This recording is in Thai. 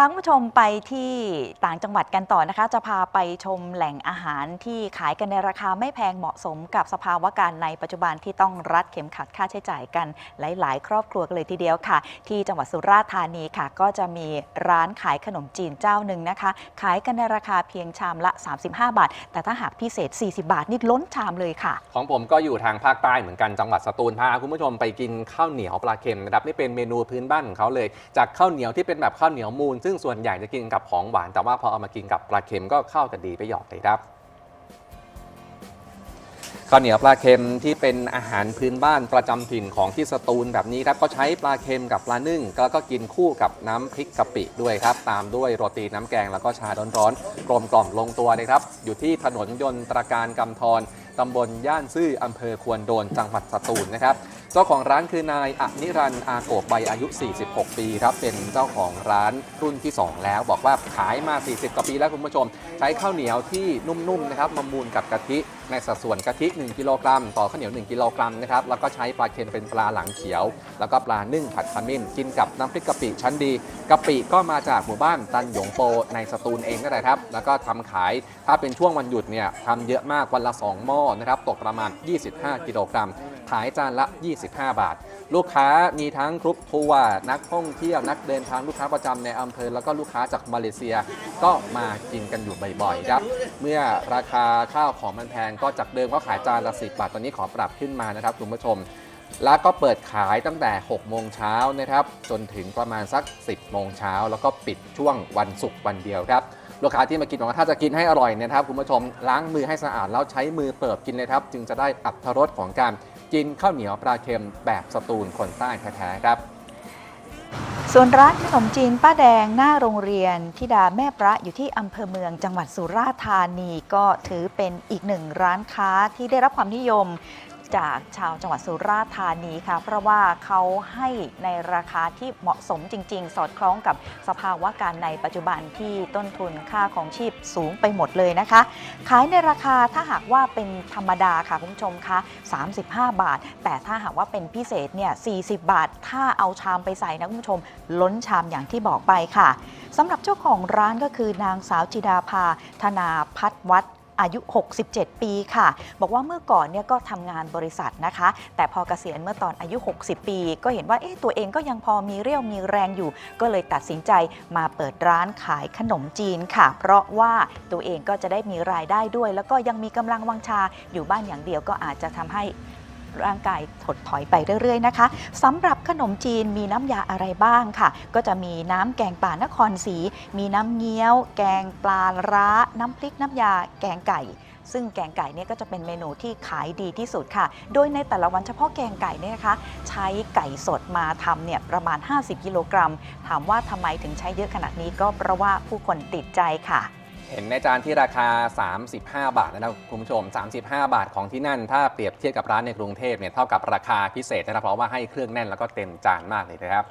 พาคุณผู้ชมไปที่ต่างจังหวัดกันต่อนะคะ จะพาไปชมแหล่งอาหารที่ขายกันในราคาไม่แพงเหมาะสมกับสภาวะการในปัจจุบันที่ต้องรัดเข็มขัดค่าใช้จ่ายกันหลาย ๆ ครอบครัวกันเลยทีเดียวค่ะ ที่จังหวัดสุราษฎร์ธานีค่ะ ก็จะมีร้านขายขนมจีนเจ้าหนึ่งนะคะ ขายกันในราคาเพียงชามละ 35 บาท แต่ถ้าหากพิเศษ 40 บาทนี่ล้นชามเลยค่ะ ของผมก็อยู่ทางภาคใต้เหมือนกันจังหวัดสตูลพาคุณผู้ชมไปกินข้าวเหนียวปลาเค็มนะครับนี่เป็นเมนูพื้นบ้านของเขาเลย จากข้าวเหนียวที่เป็นแบบข้าวเหนียวมูลซึ่งส่วนใหญ่จะกินกับของหวาน แต่ว่าพอเอามากินกับปลาเค็มก็เข้ากันดีไปหยอกเลยครับข้าวเหนียวปลาเค็มที่เป็นอาหารพื้นบ้านประจำถิ่นของที่สตูลแบบนี้ครับก็ใช้ปลาเค็มกับปลานึ่งแล้วก็กินคู่กับน้ำพริกกะปิด้วยครับ ตามด้วยโรตีน้ำแกงแล้วก็ชาร้อนๆกลมกล่อมลงตัวเลยครับ อยู่ที่ถนนยนตราการกำธรตำบลย่านซื่ออำเภอควนโดนจังหวัดสตูลนะครับ จ้าของร้านคือนายอนิรันต์อาโกบใบอายุ 46 ปีครับ เป็นเจ้าของร้านรุ่นที่ 2 แล้ว บอกว่าขายมา 40 กว่าปีแล้วคุณผู้ชม ใช้ข้าวเหนียวที่นุ่มๆนะครับมามูลกับกะทิ ในสัดส่วนกะทิ 1 กิโลกรัม ต่อข้าวเหนียว 1 กิโลกรัมนะครับ แล้วก็ใช้ปลาเค็มเป็นปลาหลังเขียว แล้วก็ปลานึ่งผัดขมิ้น กินกับน้ำพริกกะปิชั้นดี กะปิก็มาจากหมู่บ้านตันหยงโปในสตูลเองก็ได้ครับ แล้วก็ทำขาย ถ้าเป็นช่วงวันหยุดเนี่ยทำเยอะมากวันละ 2 หม้อนะครับ ตกประมาณ 25 กิโลกรัม ขายจานละ 25 บาท ลูกค้ามีทั้งกรุ๊ปทัวร์นักท่องเที่ยวนักเดินทางลูกค้าประจำในอำเภอแล้วก็ลูกค้าจากมาเลเซียก็มากินกันอยู่บ่อยๆครับ เมื่อราคาข้าวของมันแพงก็จากเดิมก็ขายจานละ 10 บาท ตอนนี้ขอปรับขึ้นมานะครับคุณผู้ชม แล้วก็เปิดขายตั้งแต่ 6 โมงเช้านะครับ จนถึงประมาณสัก 10 โมงเช้า แล้วก็ปิดช่วงวันศุกร์วันเดียวครับ ลูกค้าที่มากินบอกว่าถ้าจะกินให้อร่อยเนยนะครับคุณผู้ชมล้างมือให้สะอาดแล้วใช้มือเปิบกินเลยครับ จึงจะได้อัตรรสของการ กินข้าวเหนียวปลาเค็มแบบสตูลคนใต้แท้ๆครับ ส่วนร้านขนมจีนป้าแดงหน้าโรงเรียนทิดาแม่ประอยู่ที่อำเภอเมืองจังหวัดสุราษฎร์ธานีก็ถือเป็นอีกหนึ่งร้านค้าที่ได้รับความนิยม จากชาวจังหวัดสุราษฎร์ธานีค่ะ เพราะว่าเขาให้ในราคาที่เหมาะสมจริง ๆ สอดคล้องกับสภาวะการในปัจจุบันที่ต้นทุนค่าของชีพสูงไปหมดเลยนะคะ ขายในราคาถ้าหากว่าเป็นธรรมดาค่ะคุณผู้ชมคะ35 บาท แต่ถ้าหากว่าเป็นพิเศษเนี่ย40 บาท ถ้าเอาชามไปใส่นะคุณผู้ชม ล้นชามอย่างที่บอกไปค่ะสำหรับเจ้าของร้านก็คือนางสาวจิดาภาธนาพัฒน์วัด อายุ 67 ปีค่ะ บอกว่าเมื่อก่อนเนี่ยก็ทำงานบริษัทนะคะ แต่พอเกษียณเมื่อตอนอายุ 60 ปี ก็เห็นว่าเอ๊ะตัวเองก็ยังพอมีเรี่ยวมีแรงอยู่ ก็เลยตัดสินใจมาเปิดร้านขายขนมจีนค่ะ เพราะว่าตัวเองก็จะได้มีรายได้ด้วย แล้วก็ยังมีกำลังวังชาอยู่บ้านอย่างเดียวก็อาจจะทำให้ ร่างกายถดถอยไปเรื่อยๆนะคะสำหรับขนมจีนมีน้ำยาอะไรบ้างค่ะ ก็จะมีน้ำแกงป่านครศรีมีน้ำเงี้ยว แกงปลาร้า น้ำพริกน้ำยา แกงไก่ซึ่งแกงไก่เนี่ยก็จะเป็นเมนูที่ขายดีที่สุดค่ะ โดยในแต่ละวันเฉพาะแกงไก่เนี่ยนะคะ ใช้ไก่สดมาทำเนี่ยประมาณ 50 กิโลกรัม ถามว่าทำไมถึงใช้เยอะขนาดนี้ก็เพราะว่าผู้คนติดใจค่ะ เห็นในจานที่ราคา 35 บาทนะครับคุณผู้ชม 35 บาทของที่นั่น ถ้าเปรียบเทียบกับร้านในกรุงเทพเนี่ยเท่ากับราคาพิเศษนะครับเพราะว่าให้เครื่องแน่นแล้วก็เต็มจานมากเลยนะครับ